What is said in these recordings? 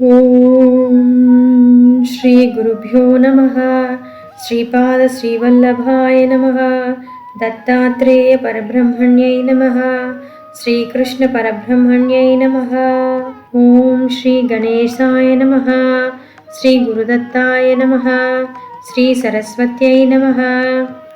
ॐ श्रीगुरुभ्यो नमः श्रीपादश्रीवल्लभाय नमः दत्तात्रेयपरब्रह्मण्यै नमः श्रीकृष्णपरब्रह्मण्यै नमः ॐ श्रीगणेशाय नमः శ్రీగురుదత్తాయ నమ శ్రీ సరస్వత్యై నమ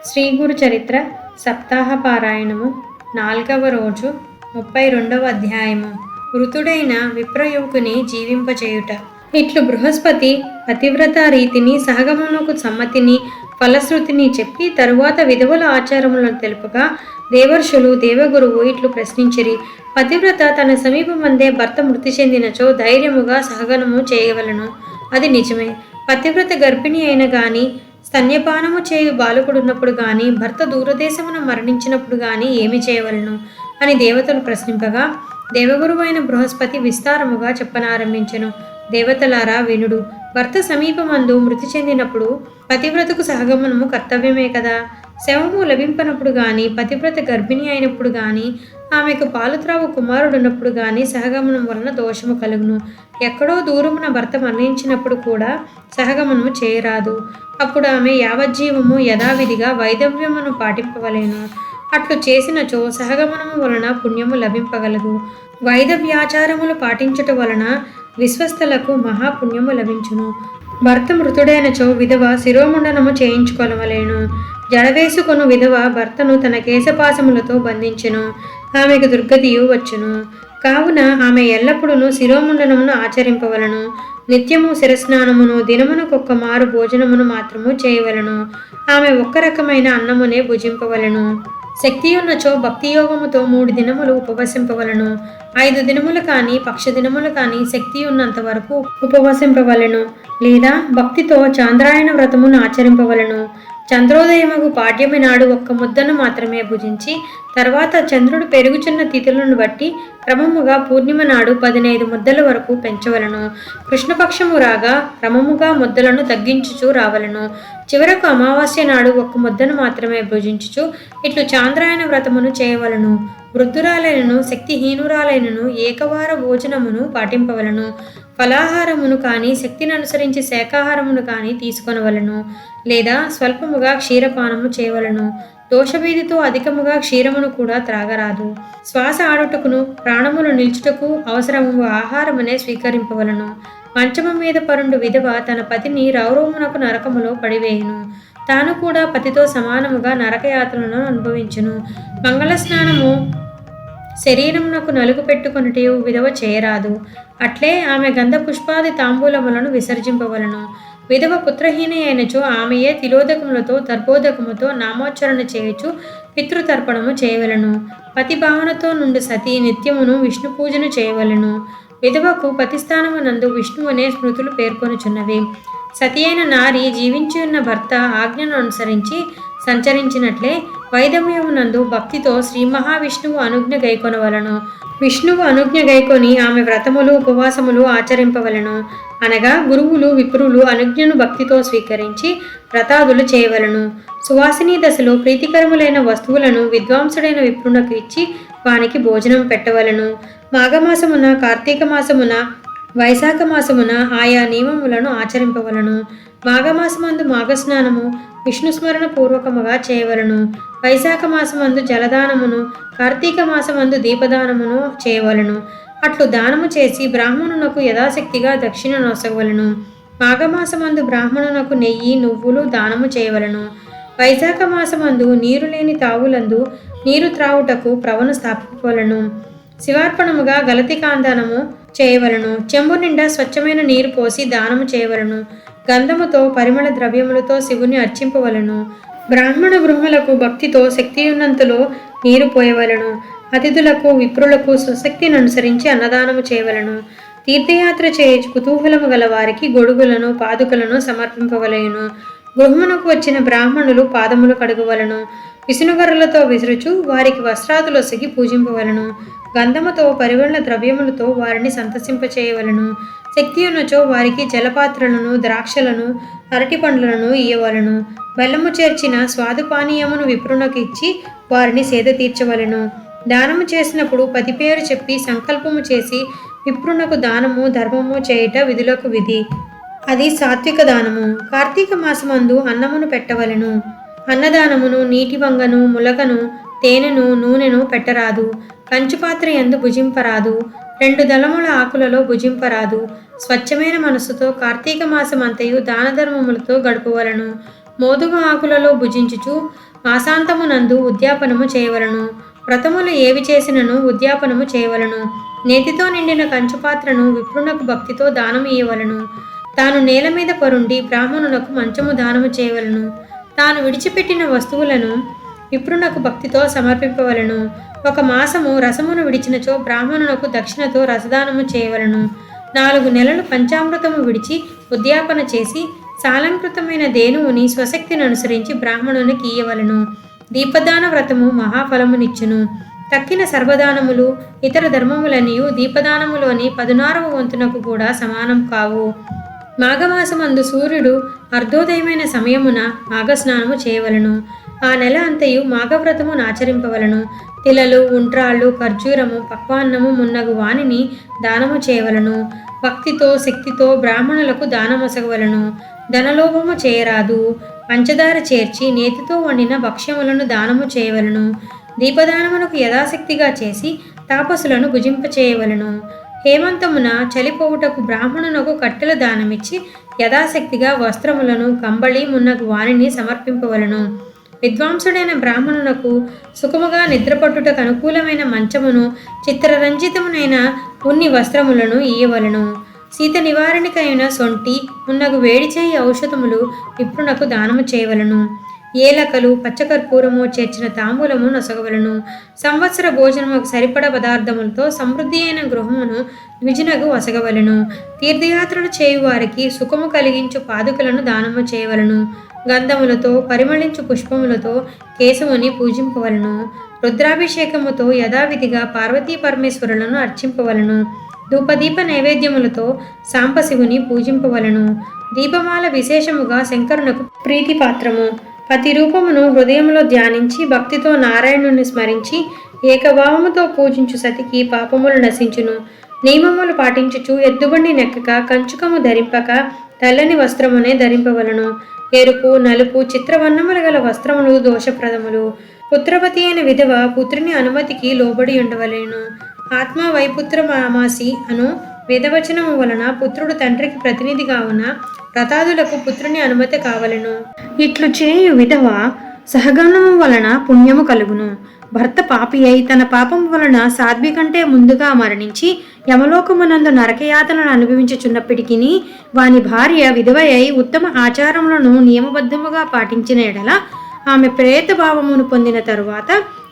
శ్రీ గురు చరిత్ర సప్తాహ పారాయణము నాలుగవ రోజు ముప్పై రెండవ అధ్యాయము వృతుడైన విప్రయుకుని జీవింపచేయుట ఇట్లు బృహస్పతి పతివ్రత రీతిని సహగమనకు సమ్మతిని ఫలశ్రుతిని చెప్పి తరువాత విధవుల ఆచారములను తెలుపగా దేవర్షులు దేవగురువు ఇట్లు ప్రశ్నించిరి. పతివ్రత తన సమీపమందే భర్త మృతి చెందినచో ధైర్యముగా సహగనము చేయగలను అది నిజమే. పతివ్రత గర్భిణి అయిన గాని స్తన్యపానము చేయు బాలకుడున్నప్పుడు గాని భర్త దూరదేశమున మరణించినప్పుడు గాని ఏమి చేయవలను? అని దేవతలు ప్రశ్నింపగా దేవగురువైన బృహస్పతి విస్తారముగా చెప్పనారంభించెను. దేవతలారా వినుడు భర్త సమీపమందు మృతి చెందినప్పుడు పతివ్రతకు సహగమనము కర్తవ్యమే కదా. శవము లభింపనప్పుడు కానీ పతివ్రత గర్భిణి అయినప్పుడు కానీ ఆమెకు పాలుత్రావు కుమారుడున్నప్పుడు కానీ సహగమనం వలన దోషము కలుగును. ఎక్కడో దూరమున భర్త మరణించినప్పుడు కూడా సహగమనము చేయరాదు. అప్పుడు ఆమె యావజ్జీవము యథావిధిగా వైదవ్యమును పాటింపవలేను. అట్లు చేసినచో సహగమనము వలన పుణ్యము లభింపగలదు. వైదవ్యాచారములు పాటించుట వలన విశ్వస్థలకు మహాపుణ్యము లభించును. భర్త మృతుడైనచో విధవ శిరోముండనము చేయించుకొనవలేను. జడవేసుకొను విధవ భర్తను తన కేశపాసములతో బంధించెను. ఆమెకు దుర్గతియు వచ్చును. కావున ఆమె ఎల్లప్పుడూ శిరోముండనమును ఆచరింపవలను. నిత్యము శిరస్నానమును దినమునకొక్క మారు భోజనమును మాత్రము చేయవలను. ఆమె ఒక్క రకమైన అన్నమునే భుజింపవలను. శక్తి ఉన్నచో భక్తి యోగముతో మూడు దినములు ఉపవసింపవలను. ఐదు దినములు కానీ పక్ష దినములు కానీ శక్తి ఉన్నంత వరకు ఉపవసింపవలను. లేదా భక్తితో చాంద్రాయణ వ్రతమును ఆచరింపవలను. చంద్రోదయముకు పాడ్యమి నాడు ఒక్క ముద్దను మాత్రమే భుజించి తర్వాత చంద్రుడు పెరుగుచున్న తిథులను బట్టి క్రమముగా పూర్ణిమ నాడు పదినైదు ముద్దల వరకు పెంచవలను. కృష్ణపక్షము రాగా క్రమముగా ముద్దలను తగ్గించుచూ రావలను. చివరకు అమావాస్య నాడు ఒక్క ముద్దను మాత్రమే భుజించుచు ఇట్లు చాంద్రాయణ వ్రతమును చేయవలను. వృద్ధురాలైనను శక్తిహీనురాలైనను ఏకవార భోజనమును పాటింపవలను. ఫలాహారమును కానీ శక్తిని అనుసరించి శాకాహారమును కానీ తీసుకొనవలను. లేదా స్వల్పముగా క్షీరపానము చేయవలను. దోషభీతితో అధికముగా క్షీరమును కూడా త్రాగరాదు. శ్వాస ఆడుటకును ప్రాణములు నిల్చుటకు అవసరము ఆహారమనే స్వీకరింపవలను. మంచము మీద పరుండు విధవ తన పతిని రౌరవమునకు నరకములో పడివేయును. తాను కూడా పతితో సమానముగా నరకయాత్రలను అనుభవించును. మంగళ స్నానము శరీరమునకు నలుగు పెట్టుకొనుటే విధవ చేయరాదు. అట్లే ఆమె గంధ పుష్పాది తాంబూలములను విసర్జింపవలను. విధవ పుత్రహీన అయినచో ఆమెయే తిలోదకములతో దర్భోదకముతో నామోచ్చరణ చేయుచు పితృతర్పణము చేయవలను. పతి భావనతో నుండి సతీ నిత్యమును విష్ణు పూజను చేయవలను. విధవకు పతిస్థానమునందు విష్ణువనే స్మృతులు పేర్కొనుచున్నవి. సతి అయిన నారి జీవించి ఉన్న భర్త ఆజ్ఞను అనుసరించి సంచరించినట్లే వైదవ్యమునందు భక్తితో శ్రీ మహావిష్ణువు అనుజ్ఞ గైకొనవలను. విష్ణువు అనుజ్ఞ గైకొని ఆమె వ్రతములు ఉపవాసములు ఆచరింపవలను. అనగా గురువులు విప్రులు అనుజ్ఞను భక్తితో స్వీకరించి వ్రతాదులు చేయవలను. సువాసిని దశలో ప్రీతికరములైన వస్తువులను విద్వాంసుడైన విప్రునకు ఇచ్చి వానికి భోజనం పెట్టవలను. మాఘమాసమున కార్తీక మాసమున వైశాఖ మాసమున ఆయా నియమములను ఆచరింపవలను. మాఘమాసమందు మాఘస్నానము విష్ణుస్మరణ పూర్వకముగా చేయవలను. వైశాఖ మాసమందు జలదానమును కార్తీక మాసమందు దీపదానమును చేయవలను. అట్లు దానము చేసి బ్రాహ్మణునకు యథాశక్తిగా దక్షిణ నొసగవలను మాఘమాసమందు బ్రాహ్మణునకు నెయ్యి నువ్వులు దానము చేయవలను. వైశాఖ మాసమందు నీరు లేని తావులందు నీరు త్రావుటకు ప్రవను స్థాపించవలను శివార్పణముగా గలతి కాందానము చేయవలను. చెంబు నిండా స్వచ్ఛమైన నీరు పోసి దానము చేయవలను. గంధముతో పరిమళ ద్రవ్యములతో శివుని అర్చింపవలను. బ్రాహ్మణ గృహములకు భక్తితో శక్తి ఉన్నంతలో నీరు పోయవలను. అతిథులకు విప్రులకు స్వశక్తిని అనుసరించి అన్నదానము చేయవలను. తీర్థయాత్ర చేయ కుతూహలము గల వారికి గొడుగులను పాదుకలను సమర్పింపవలయును గృహమునకు వచ్చిన బ్రాహ్మణులు పాదములు కడుగువలను. విసునుగర్రలతో విసురుచు వారికి వస్త్రాదులొసగి పూజింపవలను. గంధముతో పరిమళ ద్రవ్యములతో వారిని సంతసింపచేయవలను. శక్తి ఉన్నచో వారికి జలపాత్రలను ద్రాక్షలను అరటి పండ్లను ఇయ్యవలను. బెల్లము చేర్చిన స్వాదు పానీయమును విప్రునకు ఇచ్చి వారిని సేద తీర్చవలను. దానము చేసినప్పుడు పది పేరు చెప్పి సంకల్పము చేసి విప్రునకు దానము ధర్మము చేయుట విధులకు విధి. అది సాత్విక దానము. కార్తీక మాసమందు అన్నమును పెట్టవలెను. అన్నదానమును నీటి వంగను ములకను తేనెను నూనెను పెట్టరాదు. కంచుపాత్ర ఎందు భుజింపరాదు. రెండు దళముల ఆకులలో భుజింపరాదు. స్వచ్ఛమైన మనసుతో కార్తీక మాసమంతయు దాన ధర్మములతో గడుపవలను. మోదుగ ఆకులలో భుజించుచు మాసాంతమునందు ఉద్యాపనము చేయవలను. వ్రతములు ఏవి చేసినను ఉద్యాపనము చేయవలను. నేతితో నిండిన కంచుపాత్రను విప్రునకు భక్తితో దానం ఇయ్యవలను. తాను నేల మీద పరుండి బ్రాహ్మణునకు మంచము దానము చేయవలను. తాను విడిచిపెట్టిన వస్తువులను విప్రునకు భక్తితో సమర్పింపవలను. ఒక మాసము రసమును విడిచినచో బ్రాహ్మణునకు దక్షిణతో రసదానము చేయవలను. నాలుగు నెలలు పంచామృతము విడిచి ఉద్యాపన చేసి సాలంకృతమైన దేనువుని స్వశక్తిని అనుసరించి బ్రాహ్మణునికి ఇయ్యవలను దీపదాన వ్రతము మహాఫలమునిచ్చును. తక్కిన సర్వదానములు ఇతర ధర్మములనియు దీపదానములోని పదునారవ వంతునకు కూడా సమానం కావు. మాఘమాసమందు సూర్యుడు అర్ధోదయమైన సమయమున మాఘస్నానము చేయవలను. ఆ నెల అంతయు మాఘవ్రతమును ఆచరింపవలను తిలలు ఉంట్రాళ్ళు ఖర్జూరము పక్వాన్నము మున్నగు వానిని దానము చేయవలను. భక్తితో శక్తితో బ్రాహ్మణులకు దానమొసగవలను. ధనలోభము చేయరాదు. పంచదార చేర్చి నేతితో వండిన భక్ష్యములను దానము చేయవలను. దీపదానమునకు యథాశక్తిగా చేసి తాపసులను భుజింపచేయవలను. హేమంతమున చలిపోవుటకు బ్రాహ్మణునకు కట్టెల దానమిచ్చి యథాశక్తిగా వస్త్రములను కంబళి మున్నగు వాణిని సమర్పింపవలను. విద్వాంసుడైన బ్రాహ్మణునకు సుఖముగా నిద్రపట్టుటకు అనుకూలమైన మంచమును చిత్రరంజితమునైన ఉన్ని వస్త్రములను ఇయ్యవలను. శీత నివారణకైన సొంటి మున్నగు వేడి చేయి ఔషధములు విప్రునకు దానము చేయవలను. ఏలకలు పచ్చకర్పూరము చేర్చిన తాంబూలము నొసగవలను. సంవత్సర భోజనముకు సరిపడ పదార్థములతో సమృద్ధి అయిన గృహమును ద్విజనకు వసగవలను. తీర్థయాత్రలు చేయువారికి సుఖము కలిగించు పాదుకలను దానము చేయవలను. గంధములతో పరిమళించు పుష్పములతో కేశవుని పూజింపవలను. రుద్రాభిషేకముతో యథావిధిగా పార్వతీ పరమేశ్వరులను అర్చింపవలను. ధూపదీప నైవేద్యములతో సాంపశివుని పూజింపవలను. దీపమాల విశేషముగా శంకరునకు ప్రీతిపాత్రము. ప్రతి రూపమును హృదయంలో ధ్యానించి భక్తితో నారాయణుని స్మరించి ఏకభావముతో పూజించు సతికి పాపములు నశించును. నియమములు పాటించుచు ఎద్దుబండి నెక్కక కంచుకము ధరింపక తెల్లని వస్త్రమునే ధరింపవలను. ఎరుపు నలుపు చిత్రవర్ణములు గల వస్త్రములు దోషప్రదములు. పుత్రవతి అయిన విధవ పుత్రుని అనుమతికి లోబడి ఉండవలేను. ఆత్మ వైపుత్ర మామాసి అను వేదవచనము వలన పుత్రుడు తండ్రికి ప్రతినిధి కావున రథాదులకు పుత్రుని అనుమతి కావలెను. ఇట్లు చేయు విధవ సహగమనము వలన పుణ్యము కలుగును. భర్త పాపి అయి తన పాపం వలన సాధ్వి కంటే ముందుగా మరణించి యమలోకమునందు నరకయాతనను అనుభవించుచున్నప్పటికీ వాని భార్య విధవ ఉత్తమ ఆచారములను నియమబద్ధముగా పాటించిన ఎడల ఆమె ప్రేత భావమును పొందిన తరువాత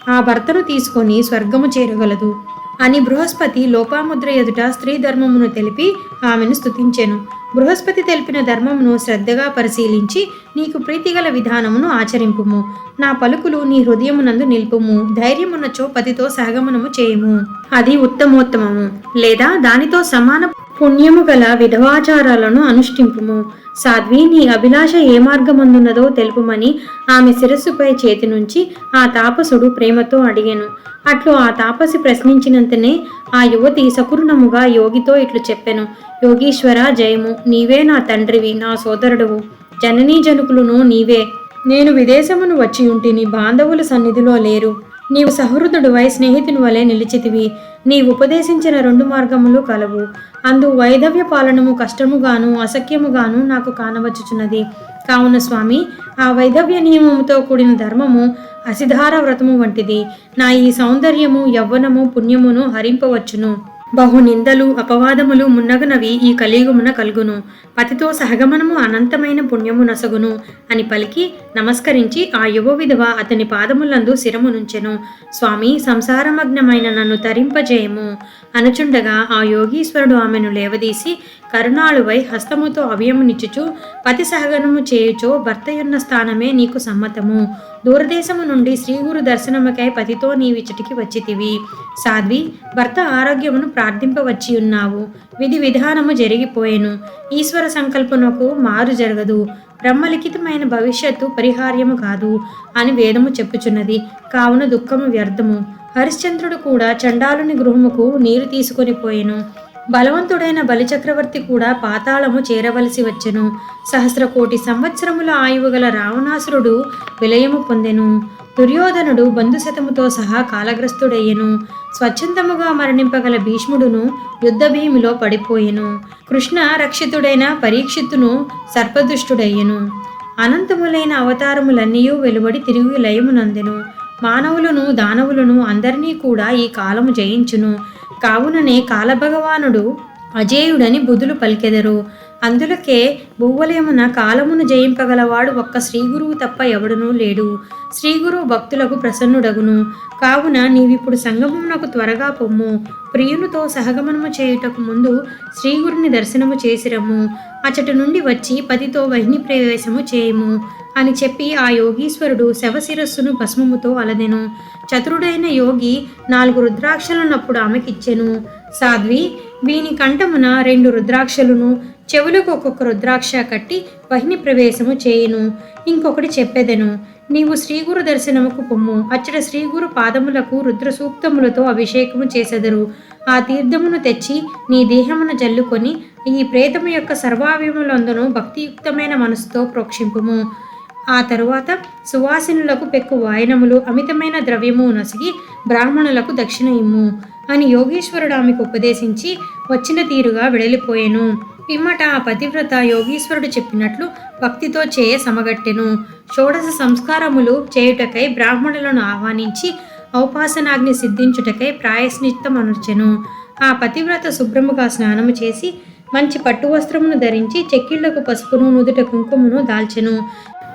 ఆ భర్తను తీసుకొని స్వర్గము చేరగలదు. అని బృహస్పతి లోపాముద్ర ఎదుట స్త్రీ ధర్మమును తెలిపి ఆమెను స్తుతించెను. బృహస్పతి తెలిపిన ధర్మమును శ్రద్ధగా పరిశీలించి నీకు ప్రీతిగల విధానమును ఆచరింపుము. నా పలుకులు నీ హృదయమునందు నిలుపుము. ధైర్యమున్నచో పతితో సహగమనము చేయము. అది ఉత్తమోత్తమము. లేదా దానితో సమాన పుణ్యము గల విధవాచారాలను అనుష్ఠింపుము. సాధ్వి నీ అభిలాష ఏ మార్గమందున్నదో తెలుపుమని ఆమె శిరస్సుపై చేతి నుంచి ఆ తాపసుడు ప్రేమతో అడిగాను. అట్లు ఆ తాపసి ప్రశ్నించినంతనే ఆ యువతి సకురుణముగా యోగితో ఇట్లు చెప్పెను. యోగీశ్వర జయము. నీవే నా తండ్రివి నా సోదరుడువు. జననీ జనుకులను నీవే. నేను విదేశమును వచ్చి ఉంటిని బాంధవుల సన్నిధిలో లేరు. నీవు సహృదుడువై స్నేహితుని వలె నిలిచితివి. నీ ఉపదేశించిన రెండు మార్గములు కలవు. అందు వైధవ్య పాలనము కష్టముగాను అసఖ్యముగాను నాకు కానవచ్చుచున్నది. కావున స్వామి ఆ వైధవ్య నియమముతో కూడిన ధర్మము అసిధార వ్రతము వంటిది. నా ఈ సౌందర్యము యవ్వనము పుణ్యమును హరింపవచ్చును. బహు నిందలు అపవాదములు మున్నగునవి ఈ కలియుగమున కలుగును. పతితో సహగమనము అనంతమైన పుణ్యము నసగును అని పలికి నమస్కరించి ఆ యువ విధవ అతని పాదములందు శిరమునుంచెను. స్వామి సంసారమగ్నమైన నన్ను తరింపజేయము. అనుచుండగా ఆ యోగీశ్వరుడు ఆమెను లేవదీసి కరుణాళువై హస్తముతో అవ్యమునిచ్చుచు పతి సహగనము చేయుచో భర్తయున్న స్థానమే నీకు సమ్మతము. దూరదేశము నుండి శ్రీగురు దర్శనముకై పతితో నీవిచ్చటికి వచ్చితివి. సాధ్వి భర్త ఆరోగ్యమును ప్రార్థింపవచ్చి ఉన్నావు విధి విధానము జరిగిపోయెను. ఈశ్వర సంకల్పనకు మారు జరగదు. బ్రహ్మలిఖితమైన భవిష్యత్తు పరిహార్యము కాదు అని వేదము చెప్పుచున్నది. కావున దుఃఖము వ్యర్థము. హరిశ్చంద్రుడు కూడా చండాలుని గృహముకు నీరు తీసుకొని పోయెను. బలవంతుడైన బలిచక్రవర్తి కూడా పాతాళము చేరవలసి వచ్చెను. సహస్ర కోటి సంవత్సరముల ఆయువు గల రావణాసురుడు విలయము పొందెను. దుర్యోధనుడు బంధుశతముతో సహా కాలగ్రస్తుడయ్యెను. స్వచ్ఛందముగా మరణింపగల భీష్ముడును యుద్ధభీమిలో పడిపోయెను. కృష్ణ రక్షితుడైన పరీక్షిత్తును సర్పదుష్టుడయ్యెను. అనంతములైన అవతారములన్నీ వెలువడి తిరిగి లయమునందెను. మానవులను దానవులను అందరినీ కూడా ఈ కాలము జయించును. కావుననే కాలభగవానుడు అజేయుడని బుధులు పలికెదరు. అందులకే భూవలేమున కాలమును జయింపగలవాడు ఒక్క శ్రీగురువు తప్ప ఎవడునూ లేడు. శ్రీగురువు భక్తులకు ప్రసన్నుడగును. కావున నీవిప్పుడు సంగమమునకు త్వరగా పొమ్ము. ప్రియునితో సహగమనము చేయుటకు ముందు శ్రీగురుని దర్శనము చేసిరము. అచటి నుండి వచ్చి పతితో వహిని ప్రవేశము చేయము. అని చెప్పి ఆ యోగీశ్వరుడు శవశిరస్సును భస్మముతో అలదెను చతురుడైన యోగి నాలుగు రుద్రాక్షలున్నప్పుడు ఆమెకిచ్చెను. సాధ్వి వీని కంఠమున రెండు రుద్రాక్షలును చెవులకు ఒక్కొక్క రుద్రాక్ష కట్టి వహిని ప్రవేశము చేయును. ఇంకొకటి చెప్పెదెను. నీవు శ్రీగురు దర్శనముకు పొమ్ము. అచ్చట శ్రీగురు పాదములకు రుద్ర సూక్తములతో అభిషేకము చేసెదరు. ఆ తీర్థమును తెచ్చి నీ దేహమును జల్లుకొని ఈ ప్రేతము యొక్క సర్వావయములందును భక్తియుక్తమైన మనసుతో ప్రోక్షింపుము. ఆ తరువాత సువాసినులకు పెక్కు వాయనములు అమితమైన ద్రవ్యము నసిగి బ్రాహ్మణులకు దక్షిణ ఇమ్ము అని యోగీశ్వరుడు ఆమెకు ఉపదేశించి వచ్చిన తీరుగా వెడలిపోయెను. పిమ్మట ఆ పతివ్రత యోగీశ్వరుడు చెప్పినట్లు భక్తితో చేయ సమగట్టెను. షోడశ సంస్కారములు చేయుటకై బ్రాహ్మణులను ఆహ్వానించి ఔపాసనాగ్ని సిద్ధించుటకై ప్రాయశ్నిత్తమనర్చెను ఆ పతివ్రత శుభ్రముగా స్నానము చేసి మంచి పట్టు వస్త్రమును ధరించి చెక్కిళ్ళకు పసుపును నుదుట కుంకుమను దాల్చెను.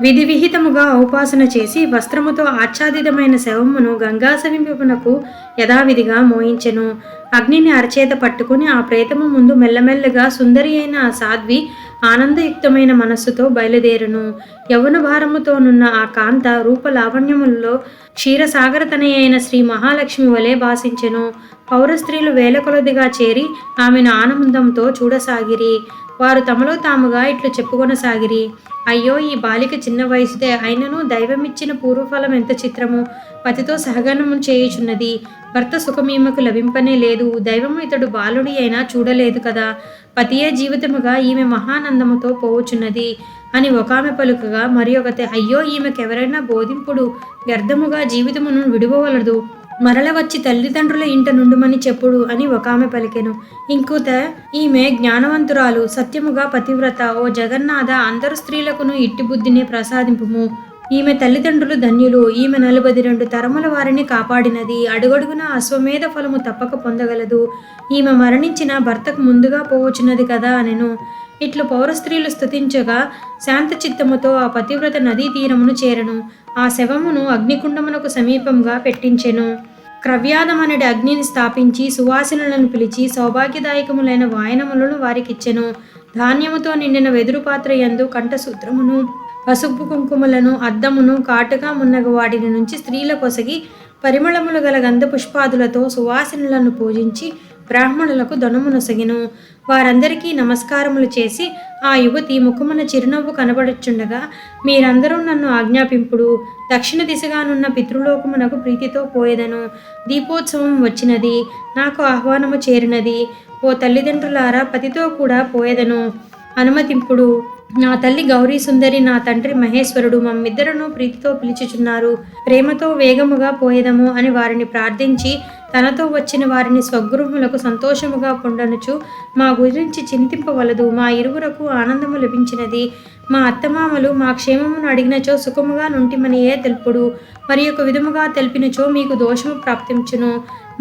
విధి విహితముగా ఉపాసన చేసి వస్త్రముతో ఆచ్ఛాదితమైన శవమును గంగా సమీపమునకు యథావిధిగా మోయించెను. అగ్నిని అరచేత పట్టుకుని ఆ ప్రేతము ముందు మెల్లమెల్లగా సుందరి అయిన ఆ సాధ్వి ఆనందయుక్తమైన మనస్సుతో బయలుదేరును. యౌవన భారముతోనున్న ఆ కాంత రూపలావణ్యములలో క్షీరసాగరతనయ అయిన శ్రీ మహాలక్ష్మి వలె భాషించెను పౌర స్త్రీలు వేల కొలదిగా చేరి ఆమెను ఆనందంతో చూడసాగిరి. వారు తమలో తాముగా ఇట్లు చెప్పుకొనసాగిరి. అయ్యో ఈ బాలిక చిన్న వయసుదే. అయినను దైవమిచ్చిన పూర్వఫలం ఎంత చిత్రము పతితో సహగనము చేయుచున్నది. భర్త సుఖమీమకు లభింపనే లేదు. దైవము ఇతడు బాలుడి అయినా చూడలేదు కదా. పతియే జీవితముగా ఈమె మహానందముతో పోవుచున్నది అని ఒకామె పలుకగా మరి ఒకతే అయ్యో ఈమెకెవరైనా బోధింపుడు వ్యర్థముగా జీవితమును విడువవలదు. మరల వచ్చి తల్లిదండ్రుల ఇంట నుండుమని చెప్పుడు అని ఒక ఆమె పలికెను. ఇంకొత ఈమె జ్ఞానవంతురాలు సత్యముగా పతివ్రత ఓ జగన్నాథ అందరు స్త్రీలకును ఇట్టి బుద్ధిని ప్రసాదింపుము. ఈమె తల్లిదండ్రులు ధన్యులు ఈమె నలుబది రెండు తరముల వారిని కాపాడినది. అడుగడుగున అశ్వమేధ ఫలము తప్పక పొందగలదు. ఈమె మరణించిన భర్తకు ముందుగా పోవచ్చున్నది కదా అనెను. ఇట్లు పౌర స్త్రీలు స్తుతించగా శాంత చిత్తముతో ఆ పతివ్రత నదీ తీరమును చేరను. ఆ శవమును అగ్నికుండమునకు సమీపంగా పెట్టించెను. క్రవ్యాదమనడి అగ్నిని స్థాపించి సువాసనలను పిలిచి సౌభాగ్యదాయకములైన వాయనములను వారికిచ్చెను. ధాన్యముతో నిండిన వెదురు పాత్ర యందు కంఠసూత్రమును పసుపు కుంకుమలను అద్దమును కాటుగా మున్నగ వాటిని నుంచి స్త్రీల కొసగి పరిమళములు గల గంధ పుష్పాదులతో సువాసనలను పూజించి బ్రాహ్మణులకు ధనమునొసగిను వారందరికీ నమస్కారములు చేసి ఆ యువతి ముఖమున చిరునవ్వు కనబడుచుండగా మీరందరూ నన్ను ఆజ్ఞాపింపుడు. దక్షిణ దిశగానున్న పితృలోకమునకు ప్రీతితో పోయేదను. దీపోత్సవం వచ్చినది. నాకు ఆహ్వానము చేరినది. ఓ తల్లిదండ్రులారా పతితో కూడా పోయేదను. అనుమతింపుడు. నా తల్లి గౌరీ సుందరి నా తండ్రి మహేశ్వరుడు మమ్మిద్దరును ప్రీతితో పిలుచుచున్నారు. ప్రేమతో వేగముగా పోయేదము అని వారిని ప్రార్థించి తనతో వచ్చిన వారిని స్వగృహములకు సంతోషముగా పొండనుచు మా గురించి చింతింపవలదు. మా ఇరువురకు ఆనందము లభించినది. మా అత్తమామలు మా క్షేమమును అడిగినచో సుఖముగా నుంటిమనియే తెలుపుడు? మరి ఒక విధముగా తెలిపినచో మీకు దోషము ప్రాప్తించును.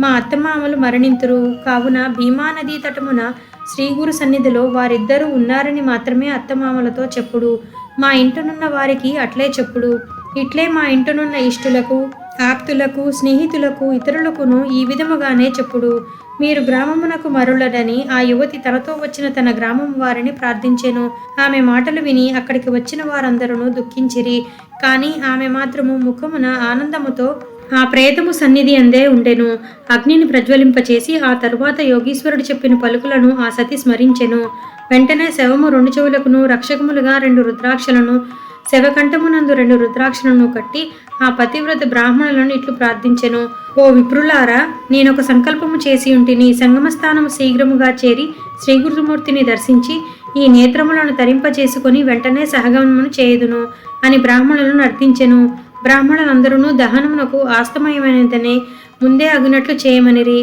మా అత్తమామలు మరణింతురు. కావున భీమా నదీ తటమున శ్రీగురు సన్నిధిలో వారిద్దరూ ఉన్నారని మాత్రమే అత్తమామలతో చెప్పుడు. మా ఇంటనున్న వారికి అట్లే చెప్పుడు. ఇట్లే మా ఇంటనున్న ఇష్టులకు ఆప్తులకు స్నేహితులకు ఇతరులకును ఈ విధముగానే చెప్పుడు. మీరు గ్రామమునకు మరులడని ఆ యువతి తనతో వచ్చిన తన గ్రామం వారిని ప్రార్థించెను. ఆమె మాటలు విని అక్కడికి వచ్చిన వారందరూ దుఃఖించిరి. కానీ ఆమె మాత్రము ముఖమున ఆనందముతో ఆ ప్రేతము సన్నిధి అందే ఉండెను. అగ్నిని ప్రజ్వలింపచేసి ఆ తరువాత యోగీశ్వరుడు చెప్పిన పలుకులను ఆ సతి స్మరించెను. వెంటనే శవము రెండు చెవులకును రక్షకములుగా రెండు రుద్రాక్షలను శవకంఠమునందు రెండు రుద్రాక్షలను కట్టి ఆ పతివ్రత బ్రాహ్మణులను ఇట్లు ప్రార్థించెను. ఓ విప్రులారా నేనొక సంకల్పము చేసి ఉంటిని సంగమ శీఘ్రముగా చేరి శ్రీ గురుమూర్తిని దర్శించి ఈ నేత్రములను తరింపచేసుకొని వెంటనే సహగమనమును చేయుదును అని బ్రాహ్మణులను అర్థించెను బ్రాహ్మణులందరూ దహనమునకు ఆస్తమయమైనదనే ముందే అగునట్లు చేయమనిరి.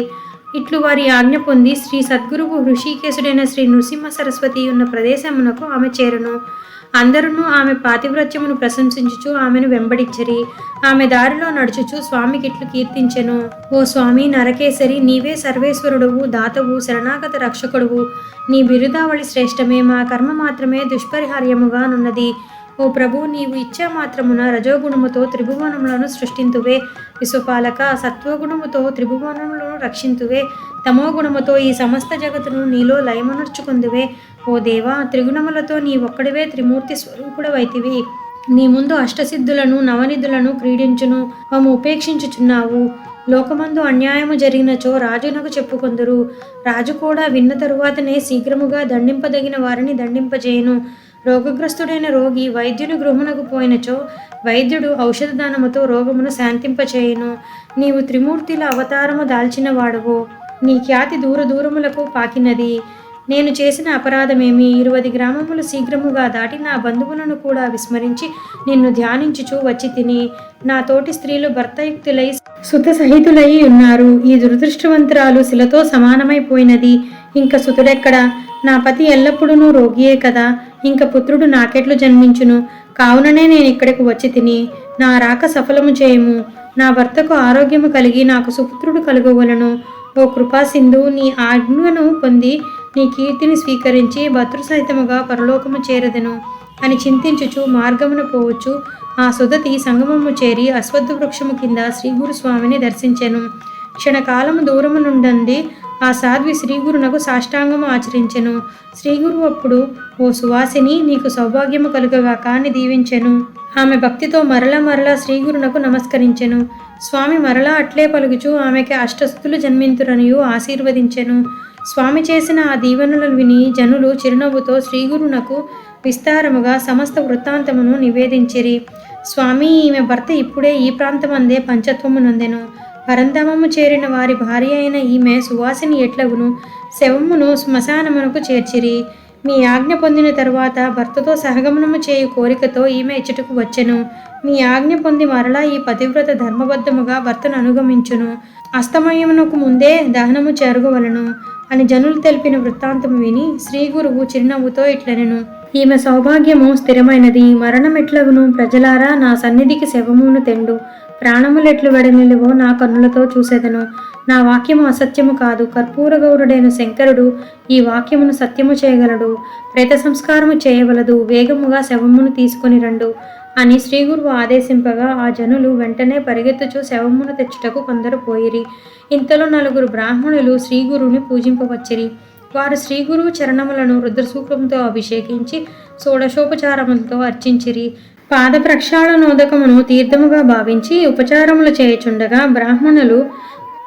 ఇట్లు వారి ఆజ్ఞ పొంది శ్రీ సద్గురువు ఋషికేశుడైన శ్రీ నృసింహ సరస్వతి ఉన్న ప్రదేశమునకు ఆమె చేరును. అందరూ ఆమె పాతివ్రత్యమును ప్రశంసించుచు ఆమెను వెంబడించరి. ఆమె దారిలో నడుచుచు స్వామికి ఇట్లు కీర్తించెను. ఓ స్వామి నరకేశరి నీవే సర్వేశ్వరుడువు దాతవు శరణాగత రక్షకుడువు. నీ బిరుదావళి శ్రేష్టమే మా కర్మ మాత్రమే దుష్పరిహార్యముగానున్నది. ఓ ప్రభు నీవు ఇచ్చా మాత్రమున రజోగుణముతో త్రిభువనములను సృష్టింతువే. విశ్వపాలక సత్వగుణముతో త్రిభువనములను రక్షింతువే. తమో గుణముతో ఈ సమస్త జగత్తును నీలో లయమనర్చుకుందువే. ఓ దేవా త్రిగుణములతో నీ ఒక్కడివే త్రిమూర్తి స్వరూపుడవైతివి. నీ ముందు అష్టసిద్ధులను నవనిధులను క్రీడించును మమ్ము ఉపేక్షించుచున్నావు. లోకమందు అన్యాయము జరిగినచో రాజునకు చెప్పుకొందురు. రాజు కూడా విన్న తరువాతనే శీఘ్రముగా దండింపదగిన వారిని దండింపజేయును. రోగగ్రస్తుడైన రోగి వైద్యుని గృహమునకు పోయినచో వైద్యుడు ఔషధ దానముతో రోగమును శాంతింపచేయును. నీవు త్రిమూర్తిల అవతారము దాల్చినవాడవు. నీ ఖ్యాతి దూర దూరములకు పాకినది. నేను చేసిన అపరాధమేమి? ఇరువది గ్రామములు శీఘ్రముగా దాటి నా బంధువులను కూడా విస్మరించి నిన్ను ధ్యానించుచూ వచ్చి తిని నా తోటి స్త్రీలు భర్తయుక్తులై సుత సహితులై ఉన్నారు. ఈ దురదృష్టవంతురాలు శిలతో సమానమైపోయినది. ఇంక సుతుడెక్కడా? నా పతి ఎల్లప్పుడూ రోగియే కదా. ఇంక పుత్రుడు నాకెట్లు జన్మించును. కావుననే నేను ఇక్కడికి వచ్చి తిని నా రాక సఫలము చేయము. నా భర్తకు ఆరోగ్యము కలిగి నాకు సుపుత్రుడు కలుగవలను. ఓ కృపాసింధు నీ ఆజ్ఞను పొంది నీ కీర్తిని స్వీకరించి భద్రు సహితముగా పరలోకము చేరదను అని చింతించుచు మార్గమును పోవచ్చు. ఆ సుదతి సంగమము చేరి అశ్వత్థ వృక్షము కింద శ్రీ గురుస్వామిని దర్శించెను. క్షణకాలము దూరము నుండండి ఆ సాధ్వి శ్రీగురునకు సాష్టాంగము ఆచరించెను. శ్రీగురు అప్పుడు ఓ సువాసిని నీకు సౌభాగ్యము కలుగగాక అని దీవించెను ఆమె భక్తితో మరల మరల శ్రీగురునకు నమస్కరించెను. స్వామి మరలా అట్లే పలుకుచూ ఆమెకి అష్టస్థులు జన్మింతురనియు ఆశీర్వదించెను. స్వామి చేసిన ఆ దీవెనలను విని జనులు చిరునవ్వుతో శ్రీగురునకు విస్తారముగా సమస్త వృత్తాంతమును నివేదించిరి. స్వామి ఈమె భర్త ఇప్పుడే ఈ ప్రాంతమందే పంచత్వము నొందెను. పరంధామము చేరిన వారి భార్య అయిన ఈమె సువాసిని ఎట్లగును? శవమును శ్మశానమునకు చేర్చిరి. మీ ఆజ్ఞ పొందిన తరువాత భర్తతో సహగమనము చేయు కోరికతో ఈమె ఇచ్చటకు వచ్చెను. మీ ఆజ్ఞ పొంది మరలా ఈ పతివ్రత ధర్మబద్ధముగా భర్తను అనుగమించును. అస్తమయమునకు ముందే దహనము జరగవలను అని జనులు తెలిపిన వృత్తాంతము విని శ్రీ గురువు చిరునవ్వుతో ఇట్లనెను. ఈమె సౌభాగ్యము స్థిరమైనది. మరణమెట్లగును? ప్రజలారా నా సన్నిధికి శవమును తెండు. ప్రాణములెట్లు వెడనిలువో నా కన్నులతో చూసేదను. నా వాక్యము అసత్యము కాదు. కర్పూర గౌరుడైన శంకరుడు ఈ వాక్యమును సత్యము చేయగలడు. ప్రేత సంస్కారము చేయవలదు. వేగముగా శవమును తీసుకొని రండు అని శ్రీగురువు ఆదేశింపగా ఆ జనులు వెంటనే పరిగెత్తుచు శవమును తెచ్చుటకు కొందరు పోయిరి. ఇంతలో నలుగురు బ్రాహ్మణులు శ్రీగురుని పూజింపవచ్చిరి. వారు శ్రీగురువు చరణములను రుద్రసూక్తంతో అభిషేకించి షోడశోపచారములతో అర్చించిరి. పాద ప్రక్షాళనోదకమును తీర్థముగా భావించి ఉపచారములు చేయుచుండగా బ్రాహ్మణులు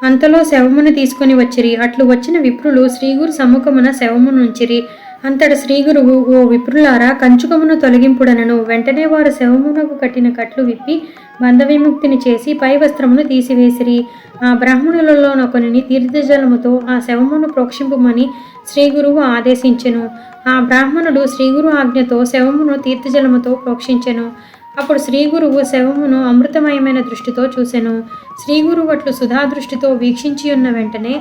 అంతలో శవమును తీసుకొని వచ్చిరి. అట్లు వచ్చిన విప్రులు శ్రీగురు సమ్ముఖమున శవమునుంచిరి. అంతట శ్రీగురువు ఓ విప్రులారా కంచుకమును తొలగింపుడనను. వెంటనే వారు శవమునకు కట్టిన కట్లు విప్పి బంధవిముక్తిని చేసి పై వస్త్రమును తీసివేసిరి. ఆ బ్రాహ్మణులలోనొకనిని తీర్థజలముతో ఆ శవమును ప్రోక్షింపుమని శ్రీగురువు ఆదేశించెను. ఆ బ్రాహ్మణుడు శ్రీగురు ఆజ్ఞతో శవమును తీర్థజలముతో ప్రోక్షించెను. అప్పుడు శ్రీగురువు శవమును అమృతమయమైన దృష్టితో చూసెను. శ్రీగురువు అట్లు సుధా దృష్టితో వీక్షించి ఉన్న వెంటనే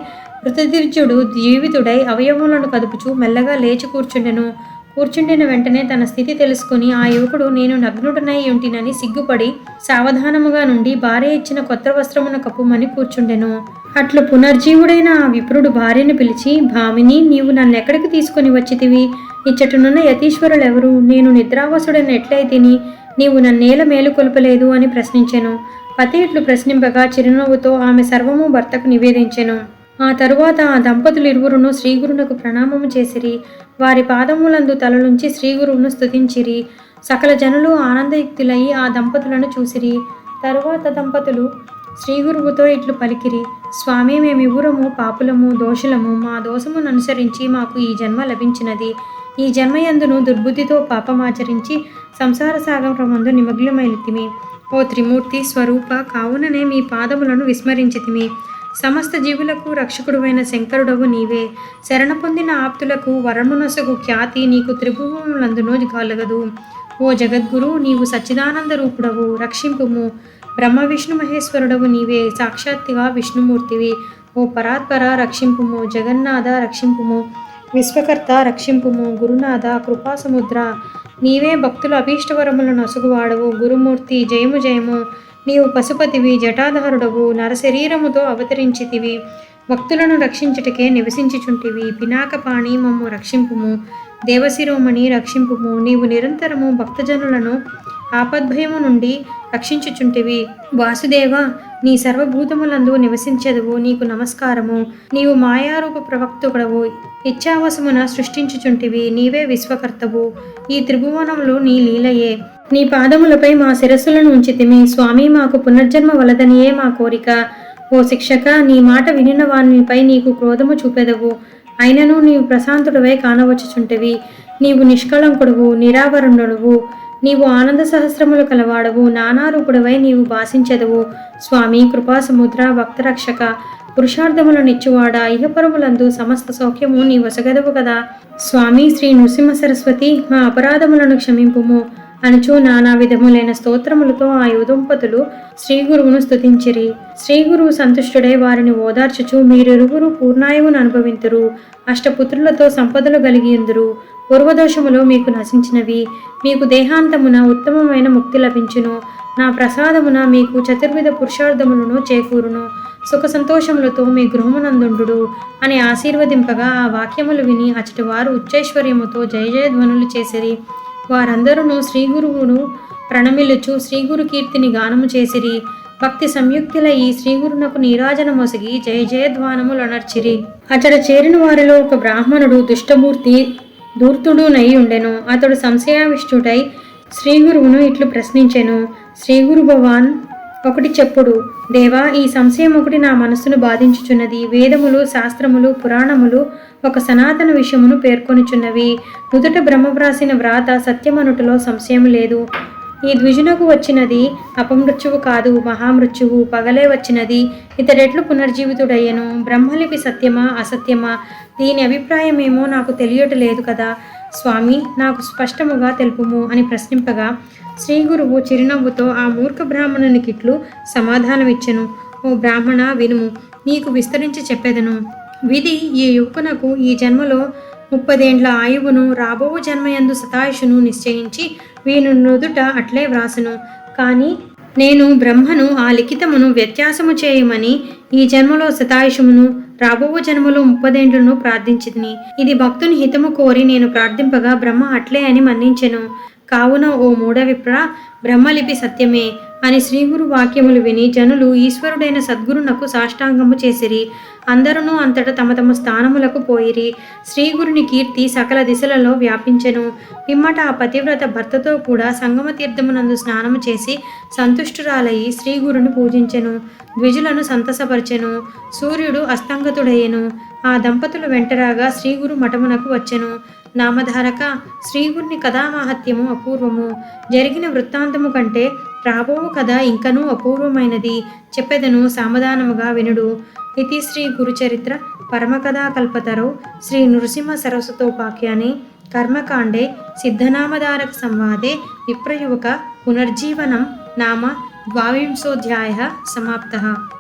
మృతదీర్జుడు జీవితుడై అవయవములను కదుపుచూ మెల్లగా లేచి కూర్చుండెను. కూర్చుండిన వెంటనే తన స్థితి తెలుసుకుని ఆ యువకుడు నేను నగ్నుడనై ఉంటినని సిగ్గుపడి సావధానముగా నుండి భార్య ఇచ్చిన కొత్త వస్త్రమును కప్పుమని కూర్చుండెను. అట్లు పునర్జీవుడైన ఆ విప్రుడు భార్యను పిలిచి భామిని నీవు నన్ను ఎక్కడికి తీసుకొని వచ్చితివి? ఇచ్చటనున్న యతీశ్వరులెవరు? నేను నిద్రావసుడని ఎట్లయితేని నీవు నన్నేల మేలు కొలపలేదు అని ప్రశ్నించెను. పతి ఇట్లు ప్రశ్నింపగా చిరునవ్వుతో ఆమె సర్వము భర్తకు నివేదించెను. ఆ తరువాత ఆ దంపతులు ఇరువురును శ్రీగురునకు ప్రణామము చేసిరి. వారి పాదములందు తలలుంచి శ్రీగురువును స్తుతించిరి. సకల జనులు ఆనందయుక్తులై ఆ దంపతులను చూసిరి. తరువాత దంపతులు శ్రీగురువుతో ఇట్లు పలికిరి. స్వామి మేమివురము పాపులము దోషులము. మా దోషమును అనుసరించి మాకు ఈ జన్మ లభించినది. ఈ జన్మయందును దుర్బుద్ధితో పాపమాచరించి సంసార సాగరమందు నిమగ్నమైతిమి ఓ త్రిమూర్తి స్వరూప కావుననే మీ పాదములను విస్మరించితిమి. సమస్త జీవులకు రక్షకుడువైన శంకరుడవు నీవే. శరణ పొందిన ఆప్తులకు వరమునసగు ఖ్యాతి నీకు త్రిభువములందునో కలగదు. ఓ జగద్గురు నీవు సచ్చిదానంద రూపుడవు రక్షింపుము. బ్రహ్మ విష్ణు మహేశ్వరుడవు నీవే సాక్షాత్తిగా విష్ణుమూర్తివి. ఓ పరాత్పర రక్షింపుము జగన్నాథ రక్షింపుము విశ్వకర్త రక్షింపుము గురునాథ కృపాసముద్ర. నీవే భక్తుల అభీష్టవరములను నసుగువాడవు గురుమూర్తి జయము జయము. నీవు పశుపతివి జటాధారుడవు నరశరీరముతో అవతరించితివి. భక్తులను రక్షించుటకే నివసించుచుంటివి. పినాకపాణి మమ్ము రక్షింపుము. దేవశిరోమణి రక్షింపుము. నీవు నిరంతరము భక్తజనులను ఆపద్భయము నుండి రక్షించుచుంటివి. వాసుదేవ నీ సర్వభూతములందు నివసించదువు నీకు నమస్కారము. నీవు మాయారూప ప్రవక్తుడవు. ఇచ్చావసమున సృష్టించుచుంటివి. నీవే విశ్వకర్తవు. ఈ త్రిభువనములు నీ లీలయే. నీ పాదములపై మా శిరస్సులను ఉంచితిమి. స్వామి మాకు పునర్జన్మ వలదనియే మా కోరిక. ఓ శిక్షక నీ మాట వినిన వానిపై నీకు క్రోధము చూపెదవు. అయినను నీవు ప్రశాంతుడవై కానవచ్చుచుంటివి. నీవు నిష్కళంకుడువు నిరావరణుడువు. నీవు ఆనంద సహస్రములు కలవాడవు నానారూపుడవై నీవు భాషించదవు స్వామి కృపాసముద్ర భక్తరక్షక పురుషార్థములనిచ్చువాడ ఇహపరములందు సమస్త సౌఖ్యము నీ వసగదవు కదా. స్వామి శ్రీ నృసింహ సరస్వతి మా అపరాధములను క్షమింపుము. అనుచు నానా విధములైన స్తోత్రములతో ఆ యుదంపతులు శ్రీ గురువును స్తుతించిరి. శ్రీ గురువు సంతుష్టుడై వారిని ఓదార్చుచు మీరిరువురు పూర్ణాయువును అనుభవింతురు. అష్టపుత్రులతో సంపదలు కలిగియుందురు పూర్వదోషములు మీకు నశించినవి. మీకు దేహాంతమున ఉత్తమమైన ముక్తి లభించును. నా ప్రసాదమున మీకు చతుర్విధ పురుషార్థములను చేకూరును. సుఖ సంతోషములతో మీ గృహమునందుండు అని ఆశీర్వదింపగా ఆ వాక్యములు విని అచ్చటి వారు ఉచ్చైశ్వర్యముతో జయ జయధ్వనులు చేసిరి. వారందరూ శ్రీ గురువును ప్రణమిలుచు శ్రీ గురు కీర్తిని గానము చేసిరి. భక్తి సంయుక్తుల ఈ శ్రీగురునకు నీరాజన మొసగి జయ జయధ్వానములనర్చిరి అతడు చేరిన వారిలో ఒక బ్రాహ్మణుడు దుష్టమూర్తి ధూర్తుడునై ఉండెను. అతడు సంశయావిష్టుడై శ్రీగురువును ఇట్లు ప్రశ్నించెను. శ్రీగురు భగవాన్ ఒకటి చెప్పుడు దేవా ఈ సంశయం ఒకటి నా మనస్సును బాధించుచున్నది. వేదములు శాస్త్రములు పురాణములు ఒక సనాతన విషయమును పేర్కొనుచున్నవి. నుదుట బ్రహ్మవ్రాసిన వ్రాత సత్యమనుటలో సంశయం లేదు. ఈ ద్విజునకు వచ్చినది అపమృత్యువు కాదు మహామృత్యువు. పగలే వచ్చినది ఇతడెట్లు పునర్జీవితుడయ్యను. బ్రహ్మలిపి సత్యమా అసత్యమా? దీని అభిప్రాయమేమో నాకు తెలియటలేదు కదా. స్వామి నాకు స్పష్టముగా తెలుపుము అని ప్రశ్నింపగా శ్రీ గురువు చిరునవ్వుతో ఆ మూర్ఖ బ్రాహ్మణునికిట్లు సమాధానమిచ్చెను. ఓ బ్రాహ్మణ వినుము నీకు విస్తరించి చెప్పెదను. విధి ఈ యువకునకు ఈ జన్మలో ముప్పదేండ్ల ఆయువును రాబో జన్మయందు సతాయుషును నిశ్చయించి వీను నుదుట అట్లే వ్రాసును. కానీ నేను బ్రహ్మను ఆ లిఖితమును వ్యత్యాసము చేయమని ఈ జన్మలో శతాయుషమును రాబో జన్మలో ముప్పదేండ్లను ప్రార్థించితిని. ఇది భక్తుని హితము కోరి నేను ప్రార్థింపగా బ్రహ్మ అట్లే అని మన్నించెను. కావున ఓ మూఢవిప్ర బ్రహ్మలిపి సత్యమే. అని శ్రీగురు వాక్యములు విని జనులు ఈశ్వరుడైన సద్గురునకు సాష్టాంగము చేసిరి. అందరూ అంతట తమ తమ స్థానములకు పోయిరి. శ్రీగురుని కీర్తి సకల దిశలలో వ్యాపించెను. పిమ్మట ఆ పతివ్రత భర్తతో కూడా సంగమ తీర్థమునందు స్నానము చేసి సంతుష్టురాలయ్యి శ్రీగురుని పూజించెను. ద్విజులను సంతసపరచెను. సూర్యుడు అస్తంగతుడయ్యెను. ఆ దంపతులు వెంటరాగా శ్రీగురు మఠమునకు వచ్చెను. నామధారక శ్రీగురిని కథామాహత్యము అపూర్వము. జరిగిన వృత్తాంతము కంటే రాబో కథ ఇంకనూ అపూర్వమైనది. చెప్పెదను సామధానముగా వినుడు. ఇది శ్రీ గురుచరిత్ర పరమకథాకల్పతరౌ శ్రీ నృసింహ సరస్వతోపాఖ్యానే కర్మకాండే సిద్ధనామధారక సంవాదే విప్రయువక పునర్జీవనం నామ ద్వావింశోధ్యాయ సమాప్త.